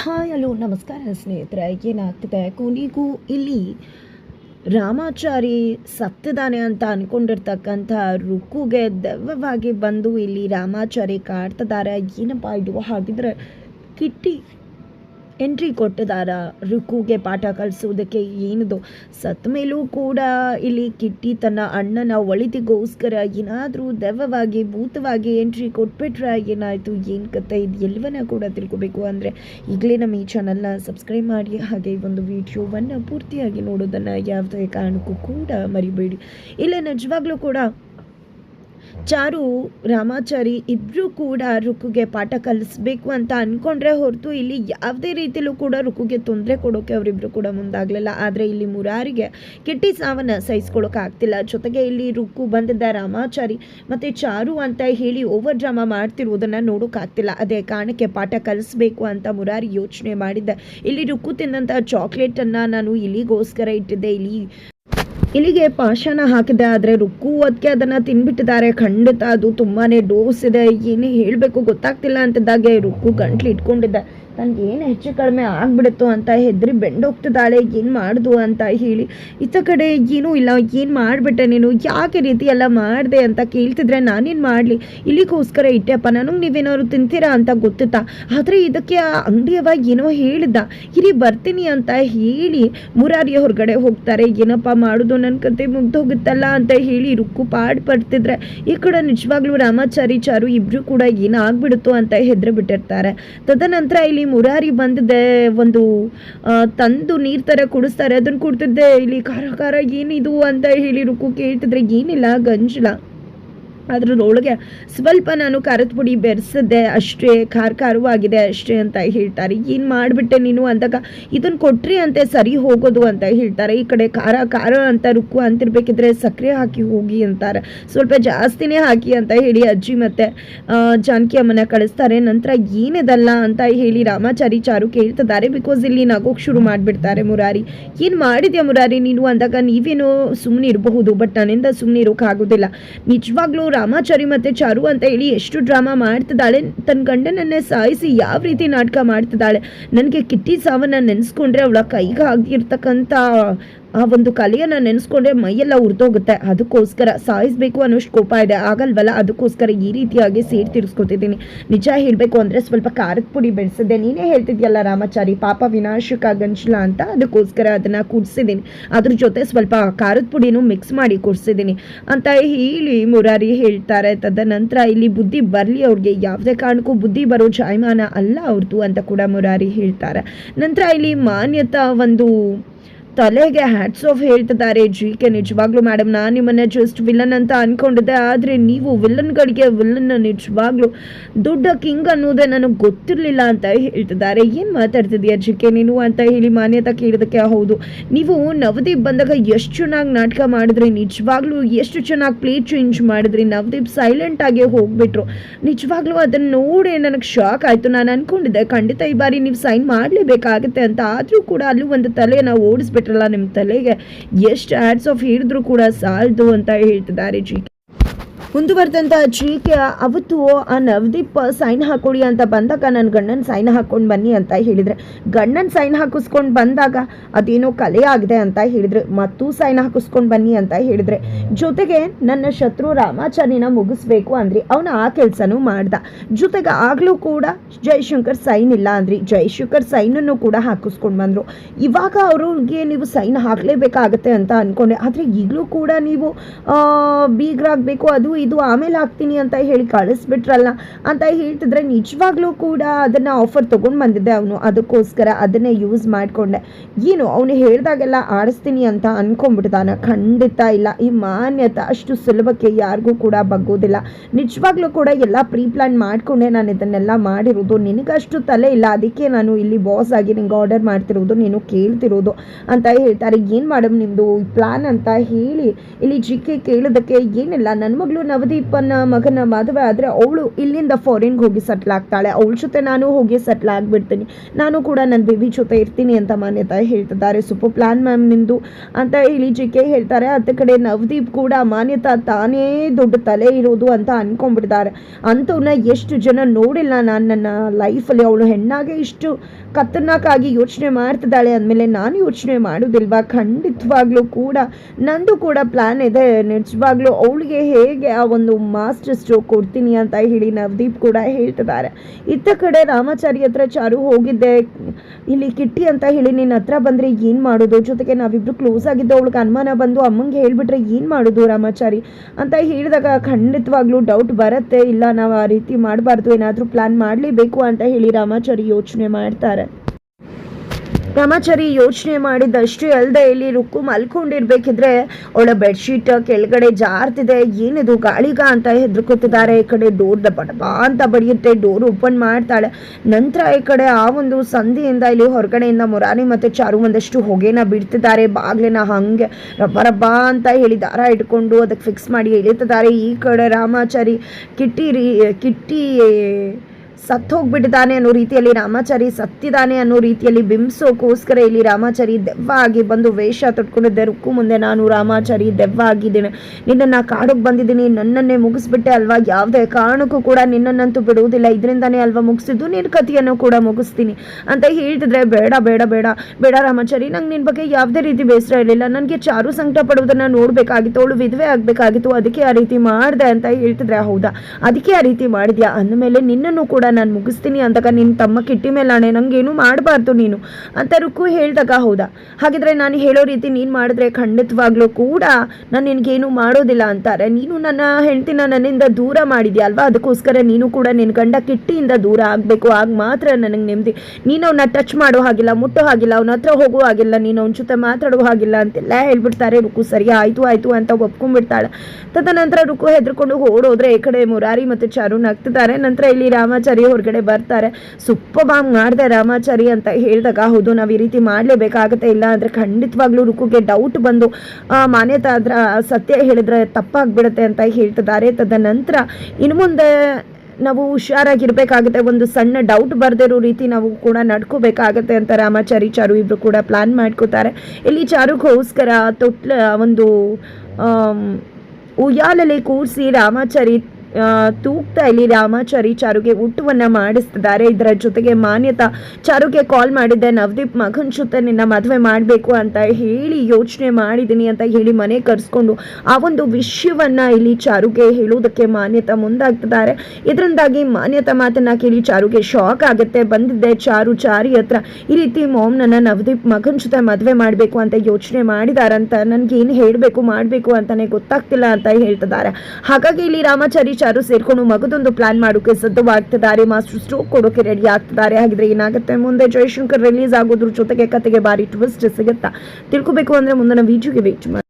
Hi, hello, ನಮಸ್ಕಾರ ಸ್ನೇಹಿತರೆ. ಏನಾಗ್ತಿದೆ? ಕೊನೆಗೂ ಇಲ್ಲಿ ರಾಮಾಚಾರಿ ಸತ್ತಿದ್ದಾನೆ ಅಂತ ಅನ್ಕೊಂಡಿರ್ತಕ್ಕಂಥ ರುಕ್ಕುಗೆ ದೆವ್ವವಾಗಿ ಬಂದು ಇಲ್ಲಿ ರಾಮಾಚಾರಿ ಕಾಡ್ತಿದ್ದಾರೆ. ಏನಪ್ಪ ಇದು? ಹಾಗಿದ್ರೆ ಕಿಟ್ಟಿ ಎಂಟ್ರಿ ಕೊಟ್ಟಿದ್ದಾರೆ ರುಕುಗೆ ಪಾಠ ಕಲಿಸೋದಕ್ಕೆ ಏನಿದು? ಸತ್ತ ಮೇಲೂ ಕೂಡ ಇಲ್ಲಿ ಕಿಟ್ಟಿ ತನ್ನ ಅಣ್ಣನ ಒಳಿತಿಗೋಸ್ಕರ ಏನಾದರೂ ದೆವ್ವವಾಗಿ, ಭೂತವಾಗಿ ಎಂಟ್ರಿ ಕೊಟ್ಬಿಟ್ರೆ ಏನಾಯಿತು? ಏನು ಕತೆ ಇದು? ಎಲ್ಲವನ್ನ ಕೂಡ ತಿಳ್ಕೊಬೇಕು ಅಂದರೆ ಈಗಲೇ ನಮ್ಮ ಈ ಚಾನಲ್ನ ಸಬ್ಸ್ಕ್ರೈಬ್ ಮಾಡಿ, ಹಾಗೆ ಈ ಒಂದು ವಿಡಿಯೋವನ್ನು ಪೂರ್ತಿಯಾಗಿ ನೋಡೋದನ್ನು ಯಾವುದೇ ಕಾರಣಕ್ಕೂ ಕೂಡ ಮರಿಬೇಡಿ. ಇಲ್ಲೇ, ನಿಜವಾಗ್ಲೂ ಕೂಡ ಚಾರು ರಾಮಾಚಾರಿ ಇಬ್ಬರೂ ಕೂಡ ರುಕ್ಕುಗೆ ಪಾಠ ಕಲಿಸ್ಬೇಕು ಅಂತ ಅಂದ್ಕೊಂಡ್ರೆ ಹೊರತು ಇಲ್ಲಿ ಯಾವುದೇ ರೀತಿಲೂ ಕೂಡ ರುಕ್ಕುಗೆ ತೊಂದರೆ ಕೊಡೋಕೆ ಅವರಿಬ್ಬರು ಕೂಡ ಮುಂದಾಗಲಿಲ್ಲ. ಆದರೆ ಇಲ್ಲಿ ಮುರಾರಿಗೆ ಕೆಟ್ಟಿ ಸಾವನ್ನು ಸಹಿಸ್ಕೊಳ್ಳೋಕೆ ಆಗ್ತಿಲ್ಲ. ಜೊತೆಗೆ ಇಲ್ಲಿ ರುಕ್ಕು ಬಂದಿದ್ದ ರಾಮಾಚಾರಿ ಮತ್ತು ಚಾರು ಅಂತ ಹೇಳಿ ಓವರ್ ಡ್ರಾಮಾ ಮಾಡ್ತಿರುವುದನ್ನು ನೋಡೋಕ್ಕಾಗ್ತಿಲ್ಲ ಅದೇ ಕಾರಣಕ್ಕೆ ಪಾಠ ಕಲಿಸ್ಬೇಕು ಅಂತ ಮುರಾರಿ ಯೋಚನೆ ಮಾಡಿದ್ದೆ. ಇಲ್ಲಿ ರುಕ್ಕು ತಿಂದಂಥ ಚಾಕ್ಲೇಟನ್ನು ನಾನು ಇಲ್ಲಿಗೋಸ್ಕರ ಇಟ್ಟಿದ್ದೆ. ಇಲ್ಲಿ ಇಲ್ಲಿಗೆ ಪಾಷಾಣ ಹಾಕಿದೆ, ಆದರೆ ರುಕ್ಕು ಅದಕ್ಕೆ ಅದನ್ನು ತಿನ್ಬಿಟ್ಟಿದ್ದಾರೆ. ಖಂಡಿತ ಅದು ತುಂಬಾ ಡೋಸ್ ಇದೆ. ಏನು ಹೇಳಬೇಕು ಗೊತ್ತಾಗ್ತಿಲ್ಲ ಅಂತಿದ್ದಾಗೆ ರುಕ್ಕು ಗಂಟ್ಲು ಇಟ್ಕೊಂಡಿದ್ದೆ ನನಗೆ ಏನು ಹೆಚ್ಚು ಕಡಿಮೆ ಆಗಿಬಿಡುತ್ತು ಅಂತ ಹೆದರಿ ಬೆಂಡೋಗ್ತಿದ್ದಾಳೆ, ಏನು ಮಾಡ್ದು ಅಂತ ಹೇಳಿ. ಇತ್ತ ಕಡೆ ಏನೂ ಇಲ್ಲ, ಏನು ಮಾಡಿಬಿಟ್ಟೆ ನೀನು? ಯಾಕೆ ರೀತಿ ಎಲ್ಲ ಮಾಡಿದೆ ಅಂತ ಕೇಳ್ತಿದ್ರೆ ನಾನೇನು ಮಾಡಲಿ? ಇಲ್ಲಿಗೋಸ್ಕರ ಇಟ್ಟೆಪ್ಪ ನನಗೆ ನೀವೇನಾದ್ರು ತಿಂತೀರಾ ಅಂತ ಗೊತ್ತಿತ್ತಾ? ಆದರೆ ಇದಕ್ಕೆ ಆ ಅಂಗಡಿಯವ ಏನೋ ಹೇಳಿದ್ದ. ಇರಿ ಬರ್ತೀನಿ ಅಂತ ಹೇಳಿ ಮುರಾರಿ ಹೊರಗಡೆ ಹೋಗ್ತಾರೆ. ಏನಪ್ಪ ಮಾಡೋದು? ನನ್ನ ಕತೆ ಮುಗ್ದೋಗುತ್ತಲ್ಲ ಅಂತ ಹೇಳಿ ರುಕ್ಕು ಪಾಡ್ ಪಡ್ತಿದ್ರೆ. ಈ ಕಡೆ ನಿಜವಾಗ್ಲೂ ರಾಮಾಚಾರಿ, ಚಾರು ಇಬ್ರು ಕೂಡ ಏನಾಗ್ಬಿಡುತ್ತೋ ಅಂತ ಹೆದ್ರಿ ಬಿಟ್ಟಿರ್ತಾರೆ ತದನಂತರ ಇಲ್ಲಿ ಮುರಾರಿ ಬಂದಿದೆ, ಒಂದು ತಂದು ನೀರ್ ತರ ಕುಡಿಸ್ತಾರೆ. ಅದನ್ನ ಕುಡ್ತಿದ್ದೆ. ಇಲ್ಲಿ ಖಾರ ಖಾರ ಏನಿದು ಅಂತ ಹೇಳಿ ರುಕು ಕೇಳ್ತಿದ್ರೆ ಏನಿಲ್ಲ ಗಂಜಲ ಅದ್ರೊಳಗೆ ಸ್ವಲ್ಪ ನಾನು ಖಾರದ ಪುಡಿ ಬೆರೆಸಿದ್ದೆ, ಅಷ್ಟೇ ಖಾರ ಖಾರವಾಗಿದೆ ಅಷ್ಟೇ ಅಂತ ಹೇಳ್ತಾರೆ. ಏನು ಮಾಡಿಬಿಟ್ಟೆ ನೀನು ಅಂದಾಗ ಇದನ್ನು ಕೊಟ್ರಿ ಅಂತ ಸರಿ ಹೋಗೋದು ಅಂತ ಹೇಳ್ತಾರೆ. ಈ ಕಡೆ ಖಾರ ಖಾರ ಅಂತ ರುಕ್ಕು ಅಂತಿರ್ಬೇಕಿದ್ರೆ ಸಕ್ಕರೆ ಹಾಕಿ ಹೋಗಿ ಅಂತಾರೆ. ಸ್ವಲ್ಪ ಜಾಸ್ತಿನೇ ಹಾಕಿ ಅಂತ ಹೇಳಿ ಅಜ್ಜಿ ಮತ್ತೆ ಜಾನಕಿ ಅಮ್ಮನ ಕಳಿಸ್ತಾರೆ. ನಂತರ ಏನಿದಲ್ಲ ಅಂತ ಹೇಳಿ ರಾಮಾಚಾರಿ ಚಾರು ಕೇಳ್ತಿದ್ದಾರೆ. ಬಿಕಾಸ್ ಇಲ್ಲಿ ನಗೋಕ್ ಶುರು ಮಾಡಿಬಿಡ್ತಾರೆ ಮುರಾರಿ. ಏನು ಮಾಡಿದ್ಯಾ ಮುರಾರಿ? ನೀನು ಅಂದಾಗ ನೀವೇನು ಸುಮ್ಮನೆ ಇರಬಹುದು ಬಟ್ ನನ್ನಿಂದ ಸುಮ್ಮನೆ ಇರೋಕ್ಕಾಗೋದಿಲ್ಲ ನಿಜವಾಗ್ಲೂ ರಾಮಾಚಾರಿ ಮತ್ತೆ ಚಾರು ಅಂತ ಹೇಳಿ ಎಷ್ಟು ಡ್ರಾಮಾ ಮಾಡ್ತಿದ್ದಾಳೆ. ತನ್ನ ಗಂಡನನ್ನೇ ಸಾಯಿಸಿ ಯಾವ ರೀತಿ ನಾಟಕ ಮಾಡ್ತಿದ್ದಾಳೆ. ನನಗೆ ಕಿಟ್ಟಿ ಸಾವನ್ನ ನೆನೆಸ್ಕೊಂಡ್ರೆ ಅವಳ ಕೈಗೆ ಆಗಿರ್ತಕ್ಕಂಥ ಆ ಒಂದು ಕಲೆಯನ್ನು ನೆನೆಸ್ಕೊಂಡ್ರೆ ಮೈಯೆಲ್ಲ ಉರಿದೋಗುತ್ತೆ. ಅದಕ್ಕೋಸ್ಕರ ಸಾಯಿಸ್ಬೇಕು ಅನ್ನೋಷ್ಟು ಕೋಪ ಇದೆ. ಆಗಲ್ವಲ್ಲ? ಅದಕ್ಕೋಸ್ಕರ ಈ ರೀತಿಯಾಗಿ ಸೇರ್ ತಿರ್ಸ್ಕೊತಿದ್ದೀನಿ. ನಿಜ ಹೇಳಬೇಕು ಅಂದರೆ ಸ್ವಲ್ಪ ಖಾರದ ಪುಡಿ ಬೆಳೆಸಿದ್ದೆ. ನೀನೇ ಹೇಳ್ತಿದ್ಯಲ್ಲ ರಾಮಾಚಾರಿ, ಪಾಪ ವಿನಾಶಕ ಗಂಜಲ ಅಂತ? ಅದಕ್ಕೋಸ್ಕರ ಅದನ್ನು ಕುಡಿಸಿದ್ದೀನಿ. ಅದ್ರ ಜೊತೆ ಸ್ವಲ್ಪ ಖಾರದ ಪುಡಿನೂ ಮಿಕ್ಸ್ ಮಾಡಿ ಕುಡಿಸಿದ್ದೀನಿ. ಅಂತ ಹೇಳಿ ಮುರಾರಿ ಹೇಳ್ತಾರೆ. ತದನಂತರ ಇಲ್ಲಿ ಬುದ್ಧಿ ಬರಲಿ ಅವ್ರಿಗೆ. ಯಾವುದೇ ಕಾರಣಕ್ಕೂ ಬುದ್ಧಿ ಬರೋ ಜಾಯಮಾನ ಅಲ್ಲ ಅವ್ರದ್ದು ಅಂತ ಕೂಡ ಮುರಾರಿ ಹೇಳ್ತಾರೆ. ನಂತರ ಇಲ್ಲಿ ಮಾನ್ಯತಾ ಒಂದು ತಲೆಗೆ ಹ್ಯಾಟ್ಸ್ ಆಫ್ ಹೇಳ್ತಿದ್ದಾರೆ. ಜಿ ಕೆ ನಿಜವಾಗ್ಲೂ ಮೇಡಮ್ ನಾನು ನಿಮ್ಮನ್ನ ಜಸ್ಟ್ ವಿಲನ್ ಅಂತ ಅನ್ಕೊಂಡಿದ್ದೆ. ಆದರೆ ನೀವು ವಿಲನ್ಗಳಿಗೆ ವಿಲನ್ ನಿಜವಾಗ್ಲೂ ದೊಡ್ಡ ಕಿಂಗ್ ಅನ್ನೋದೇ ನನಗೆ ಗೊತ್ತಿರಲಿಲ್ಲ ಅಂತ ಹೇಳ್ತಿದ್ದಾರೆ. ಏನು ಮಾತಾಡ್ತಿದ್ಯಾ ಜಿ ಕೆ ನೀನು ಅಂತ ಹೇಳಿ ಮಾನ್ಯತೆ ಕೇಳಿದಕ್ಕೆ ಹೌದು. ನೀವು ನವದೀಪ್ ಬಂದಾಗ ಎಷ್ಟು ಚೆನ್ನಾಗಿ ನಾಟಕ ಮಾಡಿದ್ರಿ. ನಿಜವಾಗ್ಲೂ ಎಷ್ಟು ಚೆನ್ನಾಗಿ ಪ್ಲೇ ಚೇಂಜ್ ಮಾಡಿದ್ರಿ. ನವದೀಪ್ ಸೈಲೆಂಟ್ ಆಗಿ ಹೋಗ್ಬಿಟ್ರು. ನಿಜವಾಗ್ಲೂ ಅದನ್ನು ನೋಡಿ ನನಗೆ ಶಾಕ್ ಆಯಿತು. ನಾನು ಅನ್ಕೊಂಡಿದ್ದೆ ಖಂಡಿತ ಈ ಬಾರಿ ನೀವು ಸೈನ್ ಮಾಡಲೇಬೇಕಾಗುತ್ತೆ ಅಂತ. ಆದರೂ ಕೂಡ ಅಲ್ಲೂ ಒಂದು ತಲೆ ನಾವು ಓಡಿಸ್ಬಿಟ್ರಲ್ಲ ನಿಮ್ಮ ತಲೆಗೆ? ಎಷ್ಟು ಆ್ಯಡ್ಸ್ ಆಫ್ ಹಿಡಿದ್ರು ಕೂಡ ಸಾಲದು ಅಂತ ಹೇಳ್ತಿದ್ದಾರೆ ಜಿ ಮುಂದುವರೆದಂಥ ಜಿ ಕೆ ಅವತ್ತು ಆ ನವದೀಪ್ ಸೈನ್ ಹಾಕೊಳ್ಳಿ ಅಂತ ಬಂದಾಗ ನನ್ನ ಗಂಡನ ಸೈನ್ ಹಾಕ್ಕೊಂಡು ಬನ್ನಿ ಅಂತ ಹೇಳಿದರೆ. ಗಂಡನ ಸೈನ್ ಹಾಕಿಸ್ಕೊಂಡು ಬಂದಾಗ ಅದೇನೋ ಕಲೆ ಆಗಿದೆ ಅಂತ ಹೇಳಿದ್ರೆ. ಮತ್ತು ಸೈನ್ ಹಾಕಿಸ್ಕೊಂಡು ಬನ್ನಿ ಅಂತ ಹೇಳಿದ್ರೆ. ಜೊತೆಗೆ ನನ್ನ ಶತ್ರು ರಾಮಾಚಾರ್ಯನ ಮುಗಿಸ್ಬೇಕು ಅಂದ್ರಿ. ಅವನ ಆ ಕೆಲಸನೂ ಮಾಡ್ದ. ಜೊತೆಗೆ ಆಗಲೂ ಕೂಡ ಜೈಶಂಕರ್ ಸೈನ್ ಇಲ್ಲ ಅಂದ್ರಿ. ಜೈಶಂಕರ್ ಸೈನನ್ನು ಕೂಡ ಹಾಕಿಸ್ಕೊಂಡು ಬಂದರು. ಇವಾಗ ಅವ್ರಿಗೆ ನೀವು ಸೈನ್ ಹಾಕಲೇಬೇಕಾಗತ್ತೆ ಅಂತ ಅಂದ್ಕೊಂಡೆ ಆದರೆ ಈಗಲೂ ಕೂಡ ನೀವು ಬೀಗ್ರಾಗಬೇಕು, ಅದು ಇದು ಆಮೇಲೆ ಹಾಕ್ತೀನಿ ಅಂತ ಹೇಳಿ ಕಳಿಸ್ಬಿಟ್ರಲ್ಲ ಅಂತ ಹೇಳ್ತಿದ್ರೆ ನಿಜವಾಗ್ಲೂ ಕೂಡ ಅದನ್ನು ಆಫರ್ ತೊಗೊಂಡು ಬಂದಿದ್ದೆ ಅವನು. ಅದಕ್ಕೋಸ್ಕರ ಅದನ್ನೇ ಯೂಸ್ ಮಾಡಿಕೊಂಡೆ. ಏನು, ಅವನು ಹೇಳಿದಾಗೆಲ್ಲ ಆಡಿಸ್ತೀನಿ ಅಂತ ಅಂದ್ಕೊಂಡ್ಬಿಡ್ತಾನೆ ಖಂಡಿತ ಇಲ್ಲ. ಈ ಮಾನ್ಯತೆ ಅಷ್ಟು ಸುಲಭಕ್ಕೆ ಯಾರಿಗೂ ಕೂಡ ಬಗ್ಗೋದಿಲ್ಲ. ನಿಜವಾಗ್ಲೂ ಕೂಡ ಎಲ್ಲ ಪ್ರೀ ಪ್ಲಾನ್ ಮಾಡಿಕೊಂಡೆ ನಾನು ಇದನ್ನೆಲ್ಲ ಮಾಡಿರೋದು. ನಿನಗಷ್ಟು ತಲೆ ಇಲ್ಲ. ಅದಕ್ಕೆ ನಾನು ಇಲ್ಲಿ ಬಾಸ್ ಆಗಿ ನಿಂಗೆ ಆರ್ಡರ್ ಮಾಡ್ತಿರೋದು, ನೀನು ಕೇಳ್ತಿರೋದು ಅಂತ ಹೇಳ್ತಾರೆ. ಏನು ಮಾಡಮ್ ನಿಮ್ಮದು ಪ್ಲಾನ್ ಅಂತ ಹೇಳಿ ಇಲ್ಲಿ ಜಿ ಕೆ ಕೇಳೋದಕ್ಕೆ ಏನಿಲ್ಲ. ನನ್ನ ಮಗಳು ನವದೀಪನ ಮಗನ ಮದುವೆ ಆದರೆ ಅವಳು ಇಲ್ಲಿಂದ ಫಾರಿನ್ಗೆ ಹೋಗಿ ಸೆಟ್ಲ್ ಆಗ್ತಾಳೆ. ಅವಳ ಜೊತೆ ನಾನು ಹೋಗಿ ಸೆಟ್ಲ್ ಆಗಿಬಿಡ್ತೀನಿ. ನಾನು ಕೂಡ ನನ್ನ ಬೇಬಿ ಜೊತೆ ಇರ್ತೀನಿ ಅಂತ ಮಾನ್ಯತಾ ಹೇಳ್ತಿದ್ದಾರೆ. ಸೂಪರ್ ಪ್ಲಾನ್ ಮ್ಯಾಮ್ ನಿಂದು ಅಂತ ಹೇಳಿ ಜಿ ಹೇಳ್ತಾರೆ. ಅತ್ತ ಕಡೆ ನವದೀಪ್ ಕೂಡ ಮಾನ್ಯತಾ ತಾನೇ ದೊಡ್ಡ ತಲೆ ಇರೋದು ಅಂತ ಅಂದ್ಕೊಂಡ್ಬಿಡ್ತಾರೆ ಅಂಥವ್ನ ಎಷ್ಟು ಜನ ನೋಡಿಲ್ಲ ನಾನು ನನ್ನ ಲೈಫಲ್ಲಿ ಅವಳು ಹೆಣ್ಣಾಗೆ ಇಷ್ಟು ಖತರ್ನಾಕಾಗಿ ಯೋಚನೆ ಮಾಡ್ತಿದ್ದಾಳೆ ಅಂದಮೇಲೆ ನಾನು ಯೋಚನೆ ಮಾಡೋದಿಲ್ವಾ? ಖಂಡಿತವಾಗ್ಲೂ ಕೂಡ ನಂದು ಕೂಡ ಪ್ಲ್ಯಾನ್ ಇದೆ. ನಿಜವಾಗ್ಲೂ ಅವಳಿಗೆ ಹೇಗೆ ಒಂದು ಮಾಸ್ಟರ್ ಸ್ಟ್ರೋಕ್ ಕೊಡ್ತೀನಿ ಅಂತ ಹೇಳಿ ನವದೀಪ್ ಕೂಡ ಹೇಳ್ತಿದ್ದಾರೆ. ಇತ್ತ ಕಡೆ ರಾಮಾಚಾರಿ ಹತ್ರ ಚಾರು ಹೋಗಿದ್ದೆ. ಇಲ್ಲಿ ಕಿಟ್ಟಿ ಅಂತ ಹೇಳಿ ನಿನ್ನ ಹತ್ರ ಬಂದರೆ ಏನು ಮಾಡೋದು? ಜೊತೆಗೆ ನಾವಿಬ್ರು ಕ್ಲೋಸ್ ಆಗಿದ್ದು, ಅವಳಿಗೆ ಅನುಮಾನ ಬಂದು ಅಮ್ಮಂಗೆ ಹೇಳಿಬಿಟ್ರೆ ಏನು ಮಾಡೋದು ರಾಮಾಚಾರಿ? ಅಂತ ಹೇಳಿದಾಗ ಖಂಡಿತವಾಗ್ಲೂ ಡೌಟ್ ಬರುತ್ತೆ. ಇಲ್ಲ, ನಾವು ಆ ರೀತಿ ಮಾಡಬಾರ್ದು. ಏನಾದರೂ ಪ್ಲ್ಯಾನ್ ಮಾಡಲೇಬೇಕು ಅಂತ ಹೇಳಿ ರಾಮಾಚಾರಿ ಯೋಚನೆ ಮಾಡ್ತಾರೆ. ರಾಮಾಚಾರಿ ಯೋಚನೆ ಮಾಡಿದಷ್ಟು ಅಲ್ಲದೆ ಇಲ್ಲಿ ರುಕ್ಕು ಮಲ್ಕೊಂಡಿರ್ಬೇಕಿದ್ರೆ ಅವಳ ಬೆಡ್ಶೀಟ್ ಕೆಳಗಡೆ ಜಾರ್ತಿದೆ. ಏನಿದು ಗಾಳಿಗ ಅಂತ ಹೆದರ್ಕೊತಿದ್ದಾರೆ. ಈ ಕಡೆ ಡೋರ್ ಬಡಬಾ ಅಂತ ಬಡಿಯುತ್ತೆ. ಡೋರ್ ಓಪನ್ ಮಾಡ್ತಾಳೆ. ನಂತರ ಈ ಕಡೆ ಆ ಒಂದು ಸಂಧಿಯಿಂದ ಇಲ್ಲಿ ಹೊರಗಡೆಯಿಂದ ಮುರಾನಿ ಮತ್ತು ಚಾರು ಒಂದಷ್ಟು ಹೊಗೆನ ಬಿಡ್ತಿದ್ದಾರೆ. ಬಾಗ್ಲಿನ ಹಂಗೆ ರಬ್ಬ ರಬ್ಬ ಅಂತ ಹೇಳಿ ದಾರ ಇಟ್ಕೊಂಡು ಅದಕ್ಕೆ ಫಿಕ್ಸ್ ಮಾಡಿ ಎಳಿತಿದ್ದಾರೆ. ಈ ಕಡೆ ರಾಮಾಚಾರಿ ಕಿಟ್ಟಿ ರೀ, ಕಿಟ್ಟಿ ಸತ್ತು ಹೋಗ್ಬಿಟ್ಟಿದ್ದಾನೆ ಅನ್ನೋ ರೀತಿಯಲ್ಲಿ ರಾಮಾಚಾರಿ ಸತ್ತಿದ್ದಾನೆ ಅನ್ನೋ ರೀತಿಯಲ್ಲಿ ಬಿಂಬಿಸೋಕೋಸ್ಕರ ಇಲ್ಲಿ ರಾಮಾಚಾರಿ ದೆವ್ವ ಆಗಿ ಬಂದು ವೇಷ ತೊಟ್ಕೊಂಡಿದ್ದೆ. ರುಕ್ಕು ಮುಂದೆ ನಾನು ರಾಮಾಚಾರಿ ದೆವ್ವ ಆಗಿದ್ದೇನೆ ನಿನ್ನನ್ನು ಕಾಡೋಕೆ ಬಂದಿದ್ದೀನಿ. ನನ್ನನ್ನೇ ಮುಗಿಸ್ಬಿಟ್ಟೆ ಅಲ್ವಾ? ಯಾವುದೇ ಕಾರಣಕ್ಕೂ ಕೂಡ ನಿನ್ನನ್ನಂತೂ ಬಿಡುವುದಿಲ್ಲ. ಇದರಿಂದಾನೇ ಅಲ್ವಾ ಮುಗಿಸಿದ್ದು? ನಿನ್ನ ಕಥೆಯನ್ನು ಕೂಡ ಮುಗಿಸ್ತೀನಿ. ಅಂತ ಹೇಳ್ತಿದ್ರೆ ಬೇಡ ಬೇಡ ಬೇಡ. ಬೇಡ ರಾಮಾಚಾರಿ, ನಂಗೆ ನಿನ್ನ ಬಗ್ಗೆ ಯಾವುದೇ ರೀತಿ ಬೇಸರ ಇರಲಿಲ್ಲ. ನನಗೆ ಚಾರು ಸಂಕಟ ಪಡುವುದನ್ನು ನೋಡಬೇಕಾಗಿತ್ತು, ಅವಳು ವಿಧವೆ ಆಗಬೇಕಾಗಿತ್ತು. ಅದಕ್ಕೆ ಆ ರೀತಿ ಮಾಡಿದೆ ಅಂತ ಹೇಳ್ತಿದ್ರೆ ಹೌದಾ? ಅದಕ್ಕೆ ಆ ರೀತಿ ಮಾಡಿದ್ಯಾ? ಅಂದಮೇಲೆ ನಿನ್ನನ್ನು ಕೂಡ ನಾನು ಮುಗಿಸ್ತೀನಿ ಅಂದಾಗ ನಿನ್ನ ತಮ್ಮ ಕಿಟ್ಟಿ ಮೇಲೆ ಅಣೆ ನಂಗೇನು ಮಾಡಬಾರ್ದು ನೀನು ಅಂತ ರುಕು ಹೇಳ್ದಾಗ ಹೌದಾ? ಹಾಗಿದ್ರೆ ನಾನು ಹೇಳೋ ರೀತಿ ನೀನು ಮಾಡಿದ್ರೆ ಖಂಡಿತವಾಗ್ಲೂ ಕೂಡ ನಾನು ನಿನಗೇನು ಮಾಡೋದಿಲ್ಲ ಅಂತಾರೆ. ನೀನು ನನ್ನ ಹೆಂಡ್ತಿನ ನನ್ನಿಂದ ದೂರ ಮಾಡಿದ್ಯಾ ಅಲ್ವಾ? ಅದಕ್ಕೋಸ್ಕರ ನೀನು ಕೂಡ ನಿನ್ನ ಗಂಡ ಕಿಟ್ಟಿಯಿಂದ ದೂರ ಆಗಬೇಕು. ಆಗ ಮಾತ್ರ ನನಗೆ ನೆಮ್ಮದಿ. ನೀನು ಅವನ್ನ ಟಚ್ ಮಾಡೋ ಹಾಗಿಲ್ಲ, ಮುಟ್ಟೋ ಹಾಗಿಲ್ಲ, ಅವನ ಹತ್ರ ಹೋಗೋ ಹಾಗಿಲ್ಲ, ನೀನು ಅವನ ಜೊತೆ ಮಾತಾಡೋ ಹಾಗಿಲ್ಲ ಅಂತೆಲ್ಲ ಹೇಳ್ಬಿಡ್ತಾರೆ. ರುಕು ಸರಿ, ಆಯಿತು ಆಯಿತು ಅಂತ ಒಪ್ಕೊಂಡ್ಬಿಡ್ತಾಳೆ. ತದನಂತರ ರುಕು ಹೆದರ್ಕೊಂಡು ಓಡೋದ್ರೆ, ಈ ಕಡೆ ಮುರಾರಿ ಮತ್ತು ಚಾರು ನಗ್ತಿದ್ದಾರೆ ನಂತರ ಇಲ್ಲಿ ರಾಮಾಚಾರಿ ಹೊರಗಡೆ ಬರ್ತಾರೆ. ಸುಪ್ಪ ಬಾಮ್ ಮಾಡಿದೆ ರಾಮಾಚಾರಿ ಅಂತ ಹೇಳಿದಾಗ, ಹೌದು, ನಾವು ಈ ರೀತಿ ಮಾಡಲೇಬೇಕಾಗತ್ತೆ, ಇಲ್ಲ ಅಂದರೆ ಖಂಡಿತವಾಗ್ಲೂ ರುಕುಗೆ ಡೌಟ್ ಬಂದು ಮಾನ್ಯತಾ ಅದರ ಸತ್ಯ ಹೇಳಿದ್ರೆ ತಪ್ಪಾಗ್ಬಿಡುತ್ತೆ ಅಂತ ಹೇಳ್ತಿದ್ದಾರೆ. ತದನಂತರ ಇನ್ನು ಮುಂದೆ ನಾವು ಹುಷಾರಾಗಿರ್ಬೇಕಾಗತ್ತೆ, ಒಂದು ಸಣ್ಣ ಡೌಟ್ ಬರ್ದಿರೋ ರೀತಿ ನಾವು ಕೂಡ ನಡ್ಕೋಬೇಕಾಗತ್ತೆ ಅಂತ ರಾಮಾಚಾರಿ ಚಾರು ಇಬ್ರು ಕೂಡ ಪ್ಲಾನ್ ಮಾಡ್ಕೋತಾರೆ. ಇಲ್ಲಿ ಚಾರುಗೋಸ್ಕರ ತೊಟ್ಲ, ಒಂದು ಉಯ್ಯಾಲಲ್ಲಿ ಕೂರಿಸಿ ರಾಮಾಚಾರಿ ತೂಗ್ತಾ ಇಲ್ಲಿ ರಾಮಾಚಾರಿ ಚಾರುಗೆ ಊಟವನ್ನ ಮಾಡಿಸ್ತಿದ್ದಾರೆ. ಇದರ ಜೊತೆಗೆ ಮಾನ್ಯತಾ ಚಾರುಗೆ ಕಾಲ್ ಮಾಡಿದ್ದೆ. ನವದೀಪ್, ಮಗನ್ ಜೊತೆ ನಿನ್ನ ಮದುವೆ ಮಾಡಬೇಕು ಅಂತ ಹೇಳಿ ಯೋಚನೆ ಮಾಡಿದ್ದೀನಿ ಅಂತ ಹೇಳಿ ಮನೆ ಕರೆಸ್ಕೊಂಡು ಆ ಒಂದು ವಿಷಯವನ್ನ ಇಲ್ಲಿ ಚಾರುಗೆ ಹೇಳೋದಕ್ಕೆ ಮಾನ್ಯತಾ ಮುಂದಾಗ್ತಿದ್ದಾರೆ. ಇದರಿಂದಾಗಿ ಮಾನ್ಯತಾ ಮಾತನ್ನ ಕೇಳಿ ಚಾರುಗೆ ಶಾಕ್ ಆಗುತ್ತೆ. ಬಂದಿದ್ದೆ ಚಾರು ಚಾರಿ ಹತ್ರ. ಈ ರೀತಿ ಮಾಮ್ ನನ್ನ ನವದೀಪ್, ಮಗನ ಜೊತೆ ಮದುವೆ ಮಾಡಬೇಕು ಅಂತ ಯೋಚನೆ ಮಾಡಿದಾರಂತ ನನ್ಗೆ ಏನು ಹೇಳಬೇಕು ಮಾಡಬೇಕು ಅಂತಾನೆ ಗೊತ್ತಾಗ್ತಿಲ್ಲ ಅಂತ ಹೇಳ್ತಿದ್ದಾರೆ. ಹಾಗಾಗಿ ಇಲ್ಲಿ ರಾಮಾಚಾರಿ ಚಾರು ಸೇರ್ಕೊಂಡು ಮಗದೊಂದು ಪ್ಲಾನ್ ಮಾಡೋಕೆ ಸಿದ್ಧವಾಗ್ತಿದ್ದಾರೆ. ಮಾಸ್ಟರ್ ಸ್ಟ್ರೋಕ್ ಕೊಡೋಕೆ ರೆಡಿ ಆಗ್ತಿದ್ದಾರೆ. ಹಾಗಿದ್ರೆ ಏನಾಗುತ್ತೆ? ಮುಂದೆ ಜಯಶಂಕರ್ ರಿಲೀಸ್ ಆಗೋದ್ರ ಜೊತೆಗೆ ಕತೆಗೆ ಬಾರಿ ಟ್ವಿಸ್ಟ್ ಸಿಗುತ್ತಾ? ತಿಳ್ಕೊಬೇಕು ಅಂದ್ರೆ ಮುಂದಿನ ವಿಡಿಯೋಗೆ ವೇಟ್ ಮಾಡಿ.